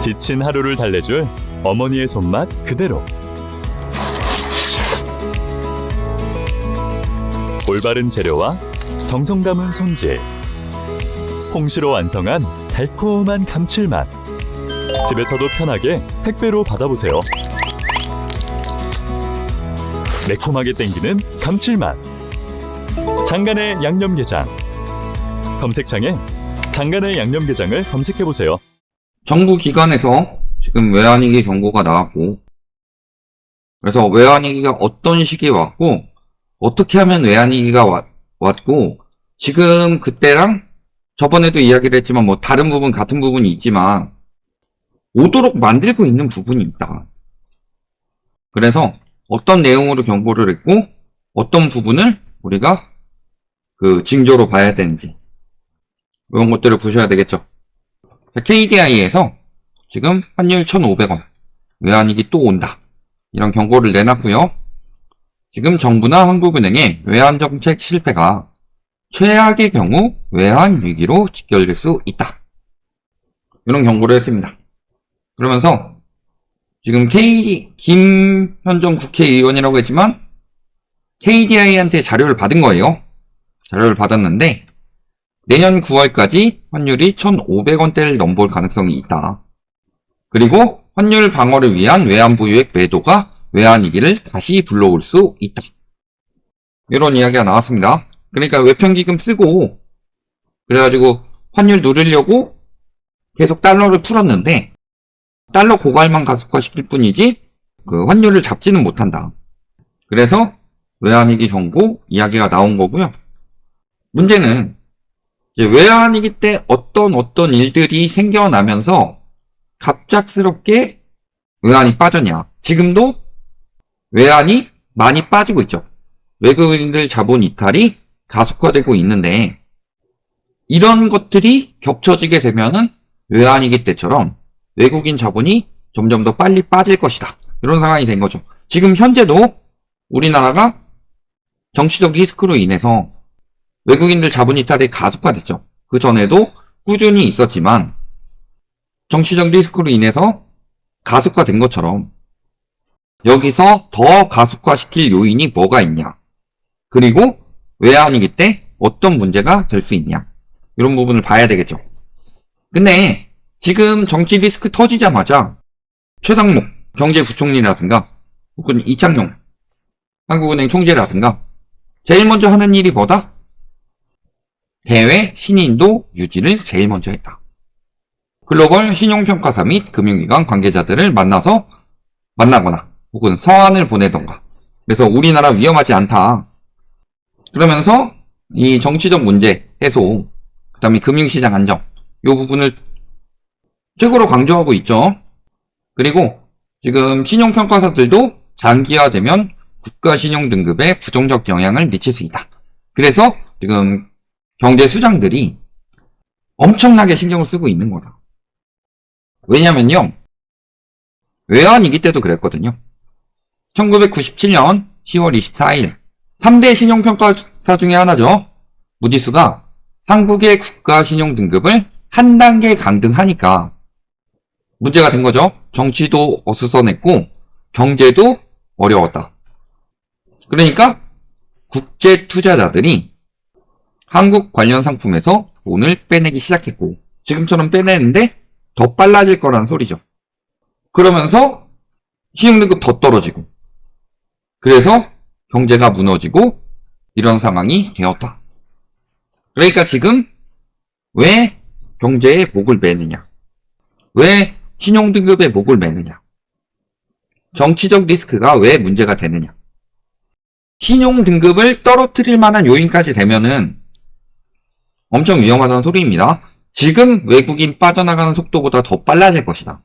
지친 하루를 달래줄 어머니의 손맛 그대로. 올바른 재료와 정성 담은 손질. 홍시로 완성한 달콤한 감칠맛. 집에서도 편하게 택배로 받아보세요. 매콤하게 땡기는 감칠맛. 장간의 양념게장. 검색창에 장간의 양념게장을 검색해보세요. 정부 기관에서 지금 외환위기 경고가 나왔고, 그래서 외환위기가 어떤 시기에 왔고, 어떻게 하면 외환위기가 왔, 왔고, 지금 그때랑 저번에도 이야기를 했지만 뭐 다른 부분, 같은 부분이 있지만, 오도록 만들고 있는 부분이 있다. 그래서 어떤 내용으로 경고를 했고, 어떤 부분을 우리가 그 징조로 봐야 되는지, 이런 것들을 보셔야 되겠죠. KDI에서 지금 환율 1,500원, 외환위기 또 온다. 이런 경고를 내놨고요. 지금 정부나 한국은행의 외환정책 실패가 최악의 경우 외환위기로 직결될 수 있다. 이런 경고를 했습니다. 그러면서 지금 K, 김현정 국회의원이라고 했지만 KDI한테 자료를 받은 거예요. 자료를 받았는데 내년 9월까지 환율이 1,500원대를 넘볼 가능성이 있다. 그리고 환율 방어를 위한 외환 보유액 매도가 외환위기를 다시 불러올 수 있다. 이런 이야기가 나왔습니다. 그러니까 외평기금 쓰고 그래가지고 환율 누르려고 계속 달러를 풀었는데 달러 고갈만 가속화시킬 뿐이지 그 환율을 잡지는 못한다. 그래서 외환위기 경고 이야기가 나온 거고요. 문제는 외환위기 때 어떤 어떤 일들이 생겨나면서 갑작스럽게 외환이 빠졌냐. 지금도 외환이 많이 빠지고 있죠. 외국인들 자본 이탈이 가속화되고 있는데 이런 것들이 겹쳐지게 되면은 외환위기 때처럼 외국인 자본이 점점 더 빨리 빠질 것이다. 이런 상황이 된 거죠. 지금 현재도 우리나라가 정치적 리스크로 인해서 외국인들 자본 이탈이 가속화됐죠. 그 전에도 꾸준히 있었지만 정치적 리스크로 인해서 가속화된 것처럼 여기서 더 가속화시킬 요인이 뭐가 있냐. 그리고 외환위기 때 어떤 문제가 될 수 있냐. 이런 부분을 봐야 되겠죠. 근데 지금 정치 리스크 터지자마자 최상목 경제부총리라든가 혹은 이창용 한국은행 총재라든가 제일 먼저 하는 일이 뭐다? 대외 신인도 유지를 제일 먼저 했다. 글로벌 신용평가사 및 금융기관 관계자들을 만나서 만나거나 혹은 서한을 보내던가. 그래서 우리나라 위험하지 않다. 그러면서 이 정치적 문제 해소, 그 다음에 금융시장 안정, 이 부분을 최고로 강조하고 있죠. 그리고 지금 신용평가사들도 장기화되면 국가신용등급에 부정적 영향을 미칠 수 있다. 그래서 지금 경제 수장들이 엄청나게 신경을 쓰고 있는 거다. 왜냐면요. 외환위기 때도 그랬거든요. 1997년 10월 24일 3대 신용평가사 중에 하나죠. 무지수가 한국의 국가 신용 등급을 한 단계 강등하니까 문제가 된 거죠. 정치도 어수선했고 경제도 어려웠다. 그러니까 국제 투자자들이 한국 관련 상품에서 돈을 빼내기 시작했고 지금처럼 빼내는데 더 빨라질 거란 소리죠. 그러면서 신용등급 더 떨어지고 그래서 경제가 무너지고 이런 상황이 되었다. 그러니까 지금 왜 경제에 목을 매느냐? 왜 신용등급에 목을 매느냐? 정치적 리스크가 왜 문제가 되느냐? 신용등급을 떨어뜨릴 만한 요인까지 되면은 엄청 위험하다는 소리입니다. 지금 외국인 빠져나가는 속도보다 더 빨라질 것이다.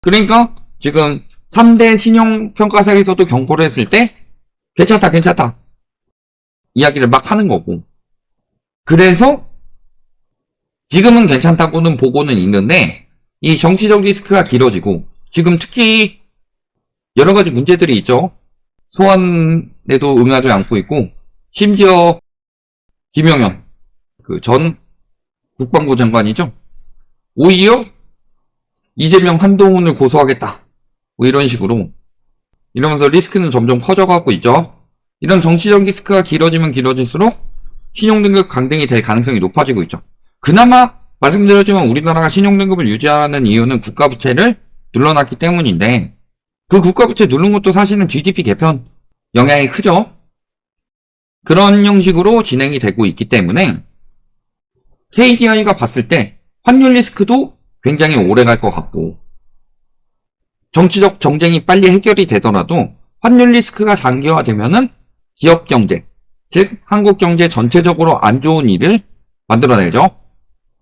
그러니까 지금 3대 신용평가사에서도 경고를 했을 때 괜찮다 괜찮다 이야기를 막 하는 거고 그래서 지금은 괜찮다고는 보고는 있는데 이 정치적 리스크가 길어지고 지금 특히 여러 가지 문제들이 있죠. 소환에도 응하지 않고 있고 심지어 김영현 그 전 국방부 장관이죠. 오히려 이재명 한동훈을 고소하겠다. 뭐 이런 식으로. 이러면서 리스크는 점점 커져가고 있죠. 이런 정치적 리스크가 길어지면 길어질수록 신용등급 강등이 될 가능성이 높아지고 있죠. 그나마 말씀드렸지만 우리나라가 신용등급을 유지하는 이유는 국가부채를 눌러놨기 때문인데 그 국가부채 누른 것도 사실은 GDP 개편 영향이 크죠. 그런 형식으로 진행이 되고 있기 때문에 KDI가 봤을 때 환율 리스크도 굉장히 오래 갈 것 같고 정치적 정쟁이 빨리 해결이 되더라도 환율 리스크가 장기화되면은 기업 경제, 즉 한국 경제 전체적으로 안 좋은 일을 만들어내죠.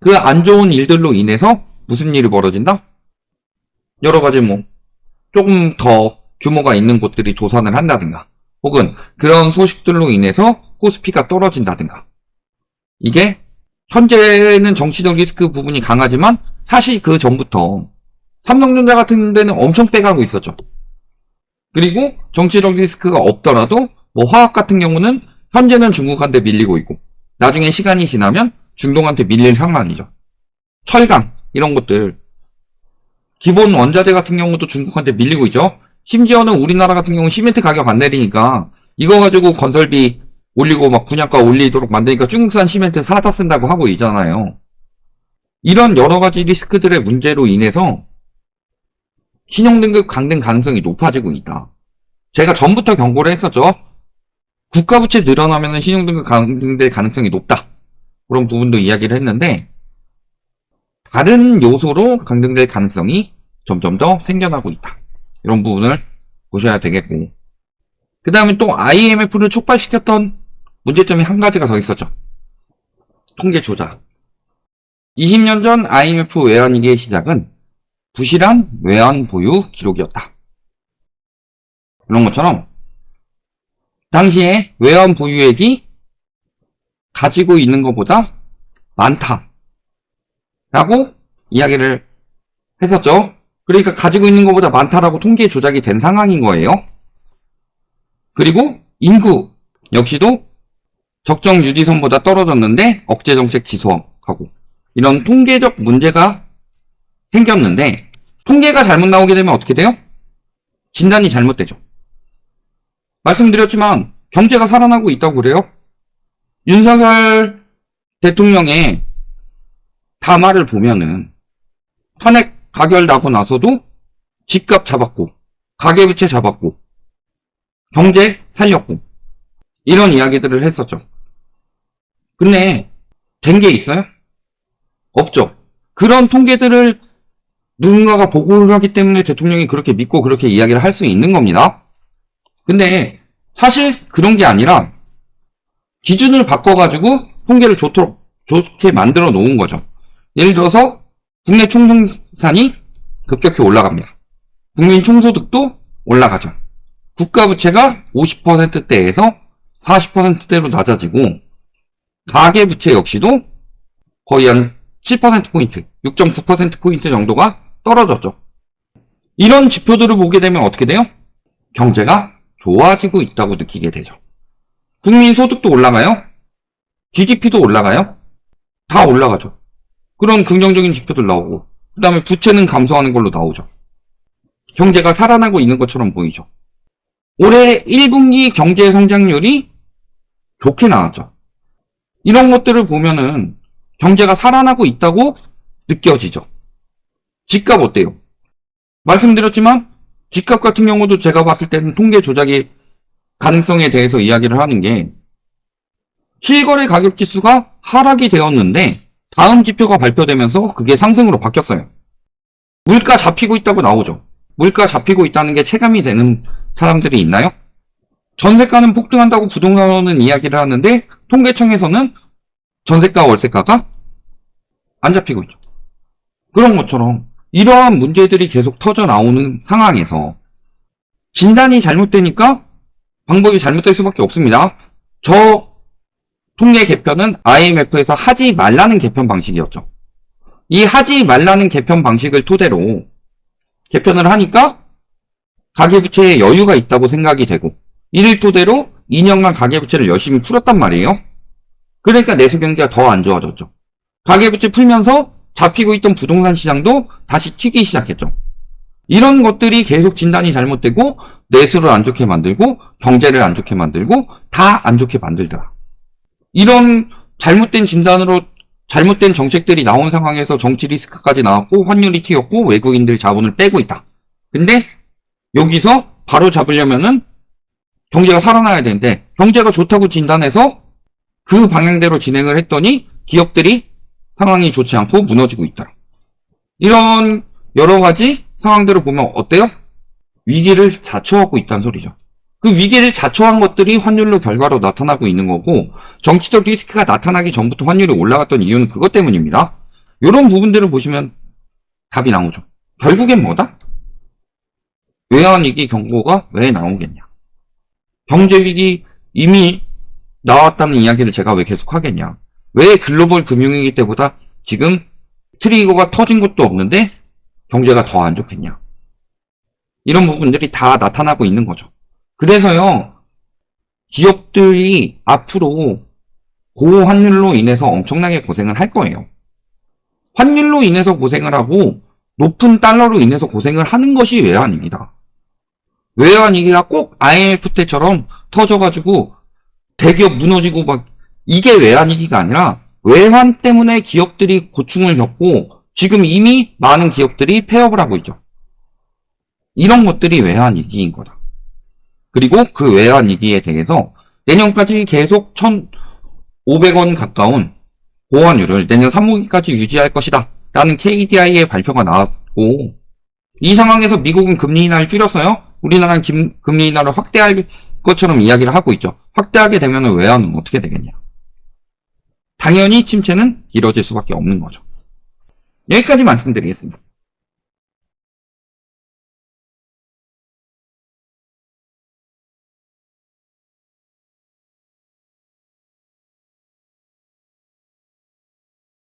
그 안 좋은 일들로 인해서 무슨 일이 벌어진다? 여러 가지 뭐 조금 더 규모가 있는 곳들이 도산을 한다든가 혹은 그런 소식들로 인해서 코스피가 떨어진다든가 이게 현재는 정치적 리스크 부분이 강하지만 사실 그 전부터 삼성전자 같은 데는 엄청 빼가고 있었죠. 그리고 정치적 리스크가 없더라도 뭐 화학 같은 경우는 현재는 중국한테 밀리고 있고 나중에 시간이 지나면 중동한테 밀릴 상황이죠. 철강 이런 것들 기본 원자재 같은 경우도 중국한테 밀리고 있죠. 심지어는 우리나라 같은 경우 시멘트 가격 안 내리니까 이거 가지고 건설비 올리고 막 분양가 올리도록 만드니까 중국산 시멘트 사다 쓴다고 하고 있잖아요. 이런 여러 가지 리스크들의 문제로 인해서 신용등급 강등 가능성이 높아지고 있다. 제가 전부터 경고를 했었죠. 국가부채 늘어나면 신용등급 강등될 가능성이 높다. 그런 부분도 이야기를 했는데 다른 요소로 강등될 가능성이 점점 더 생겨나고 있다. 이런 부분을 보셔야 되겠고 그 다음에 또 IMF를 촉발시켰던 문제점이 한 가지가 더 있었죠. 통계 조작. 20년 전 IMF 외환위기의 시작은 부실한 외환 보유 기록이었다. 이런 것처럼 당시에 외환 보유액이 가지고 있는 것보다 많다. 라고 이야기를 했었죠. 그러니까 가지고 있는 것보다 많다라고 통계 조작이 된 상황인 거예요. 그리고 인구 역시도 적정 유지선보다 떨어졌는데 억제 정책 지속하고 이런 통계적 문제가 생겼는데 통계가 잘못 나오게 되면 어떻게 돼요? 진단이 잘못되죠. 말씀드렸지만 경제가 살아나고 있다고 그래요. 윤석열 대통령의 담화를 보면은 탄핵 가결 나고 나서도 집값 잡았고 가계부채 잡았고 경제 살렸고 이런 이야기들을 했었죠. 근데 된 게 있어요? 없죠. 그런 통계들을 누군가가 보고를 하기 때문에 대통령이 그렇게 믿고 그렇게 이야기를 할 수 있는 겁니다. 근데 사실 그런 게 아니라 기준을 바꿔가지고 통계를 좋도록 좋게 만들어 놓은 거죠. 예를 들어서 국내 총생산이 급격히 올라갑니다. 국민 총소득도 올라가죠. 국가 부채가 50%대에서 40%대로 낮아지고 가계 부채 역시도 거의 한 7%포인트, 6.9%포인트 정도가 떨어졌죠. 이런 지표들을 보게 되면 어떻게 돼요? 경제가 좋아지고 있다고 느끼게 되죠. 국민 소득도 올라가요? GDP도 올라가요? 다 올라가죠. 그런 긍정적인 지표들 나오고, 그 다음에 부채는 감소하는 걸로 나오죠. 경제가 살아나고 있는 것처럼 보이죠. 올해 1분기 경제 성장률이 좋게 나왔죠. 이런 것들을 보면은 경제가 살아나고 있다고 느껴지죠. 집값 어때요? 말씀드렸지만 집값 같은 경우도 제가 봤을 때는 통계 조작의 가능성에 대해서 이야기를 하는 게 실거래 가격 지수가 하락이 되었는데 다음 지표가 발표되면서 그게 상승으로 바뀌었어요. 물가 잡히고 있다고 나오죠. 물가 잡히고 있다는 게 체감이 되는 사람들이 있나요? 전세가는 폭등한다고 부동산은 이야기를 하는데 통계청에서는 전세가 월세가가 안 잡히고 있죠. 그런 것처럼 이러한 문제들이 계속 터져 나오는 상황에서 진단이 잘못되니까 방법이 잘못될 수밖에 없습니다. 저 통계 개편은 IMF에서 하지 말라는 개편 방식이었죠. 이 하지 말라는 개편 방식을 토대로 개편을 하니까 가계부채에 여유가 있다고 생각이 되고 이를 토대로 2년간 가계부채를 열심히 풀었단 말이에요. 그러니까 내수 경기가 더 안 좋아졌죠. 가계부채 풀면서 잡히고 있던 부동산 시장도 다시 튀기 시작했죠. 이런 것들이 계속 진단이 잘못되고 내수를 안 좋게 만들고 경제를 안 좋게 만들고 다 안 좋게 만들더라. 이런 잘못된 진단으로 잘못된 정책들이 나온 상황에서 정치 리스크까지 나왔고 환율이 튀었고 외국인들 자본을 빼고 있다. 근데 여기서 바로 잡으려면은 경제가 살아나야 되는데 경제가 좋다고 진단해서 그 방향대로 진행을 했더니 기업들이 상황이 좋지 않고 무너지고 있다. 이런 여러 가지 상황들을 보면 어때요? 위기를 자초하고 있다는 소리죠. 그 위기를 자초한 것들이 환율로 결과로 나타나고 있는 거고 정치적 리스크가 나타나기 전부터 환율이 올라갔던 이유는 그것 때문입니다. 이런 부분들을 보시면 답이 나오죠. 결국엔 뭐다? 외환위기 경고가 왜 나오겠냐? 경제위기 이미 나왔다는 이야기를 제가 왜 계속 하겠냐? 왜 글로벌 금융위기 때보다 지금 트리거가 터진 것도 없는데 경제가 더 안 좋겠냐? 이런 부분들이 다 나타나고 있는 거죠. 그래서요, 기업들이 앞으로 고환율로 인해서 엄청나게 고생을 할 거예요. 환율로 인해서 고생을 하고 높은 달러로 인해서 고생을 하는 것이 외환위기다. 외환 위기가 꼭 IMF 때처럼 터져가지고 대기업 무너지고 막 이게 외환 위기가 아니라 외환 때문에 기업들이 고충을 겪고 지금 이미 많은 기업들이 폐업을 하고 있죠. 이런 것들이 외환 위기인 거다. 그리고 그 외환 위기에 대해서 내년까지 계속 1,500원 가까운 보완율을 내년 3분기까지 유지할 것이다. 라는 KDI의 발표가 나왔고, 이 상황에서 미국은 금리 인하를 줄였어요. 우리나라는 김- 금리 인하를 확대할 것처럼 이야기를 하고 있죠. 확대하게 되면 외환은 어떻게 되겠냐. 당연히 침체는 길어질 수밖에 없는 거죠. 여기까지 말씀드리겠습니다.